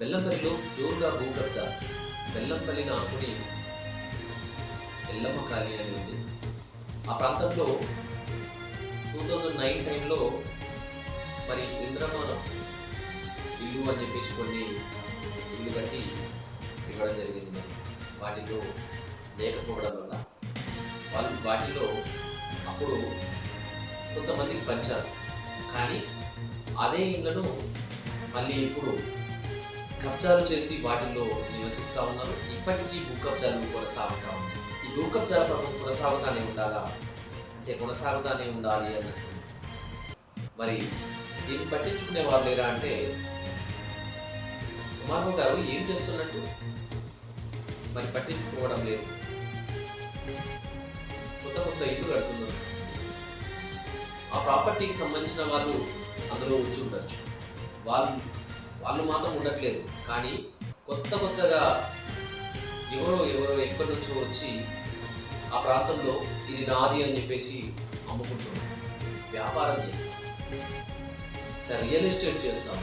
బెల్లంపల్లిలో జోరుగా భూకబ్జ బెల్లంపల్లిని ఆనుకుని ఎల్లమ్మ కాలనీ అని ఉంది. ఆ ప్రాంతంలో టూ థౌజండ్ నైన్ టైంలో మరి ఇంద్రమ్మ ఇల్లు అని చెప్పేసి కొన్ని ఇల్లు కట్టి ఇవ్వడం జరిగింది. వాటిలో లేకపోవడం వల్ల వాళ్ళు వాటిలో అప్పుడు కొంతమందికి పంచారు. కానీ అదే ఇళ్ళను మళ్ళీ ఇప్పుడు కబ్జాలు చేసి వాటిల్లో నివసిస్తూ ఉన్నారు. ఇప్పటికీ భూ కబ్జాలు కొనసాగుతూ ఉన్నాయి. ఈ భూ కబ్జాల ప్రభుత్వం కొనసాగుతానే ఉండాలా? అంటే కొనసాగుతానే ఉండాలి అన్నట్టు. మరి దీన్ని పట్టించుకునే వాళ్ళు లేరా అంటే కుమారరావు గారు ఏం చేస్తున్నట్టు? మరి పట్టించుకోవడం లేదు. కొత్త కొత్త ఇల్లు కడుతున్నారు. ఆ ప్రాపర్టీకి సంబంధించిన వాళ్ళు అందులో వచ్చి ఉండొచ్చు. వాళ్ళు వాళ్ళు మాత్రం ఉండట్లేదు. కానీ కొత్త కొత్తగా ఎవరో ఎవరో ఎక్కడి నుంచో వచ్చి ఆ ప్రాంతంలో ఇది నాది అని చెప్పేసి అమ్ముకుంటున్నాం వ్యాపారం చేస్తాం రియల్ ఎస్టేట్ చేస్తాం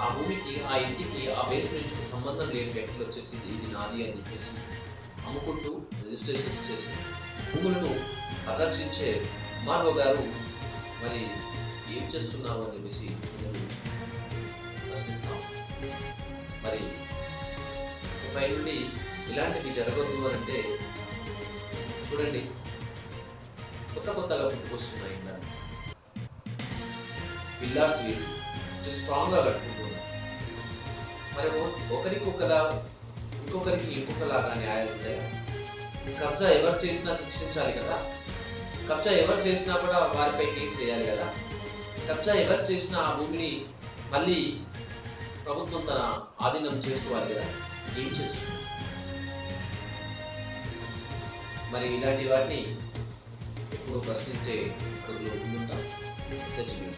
ఆ భూమికి ఆ ఇంటికి ఆ బేస్మెంట్కి సంబంధం లేని వ్యక్తులు వచ్చేసి ఇది నాది అని చెప్పేసి అమ్ముకుంటూ రిజిస్ట్రేషన్ చేసి భూములను పరిరక్షించే మార్గో గారు మరి ఏం చేస్తున్నారు అని చెప్పేసి ప్రశ్నిస్తాం మరి ఇకపై నుండి ఇలాంటివి జరగదు అని అంటే చూడండి కొత్త కొత్తగా పుట్టుకొస్తున్నాయి ఇంకా పిల్లర్స్ వేసి స్ట్రాంగ్గా కట్టుకుంటున్నాం మరి ఒకరికి ఒకలా ఇంకొకరికి ఇంకొకలాగా న్యాయాలు ఉంటాయా? కబ్జా ఎవరు చేసినా శిక్షించాలి కదా? కబ్జా ఎవరు చేసినా కూడా వారిపై కేసు వేయాలి కదా. కబ్జా ఎవరు చేసినా ఆ భూమిని మళ్ళీ ప్రభుత్వం తన ఆధీనం చేసుకోవాలి కదా. ఏం చేస్తుంది? మరి ఇలాంటి వాటిని ఎప్పుడు ప్రశ్నించే అడుగులు ముందుంటాం ఎస్హెచ్ చేయండి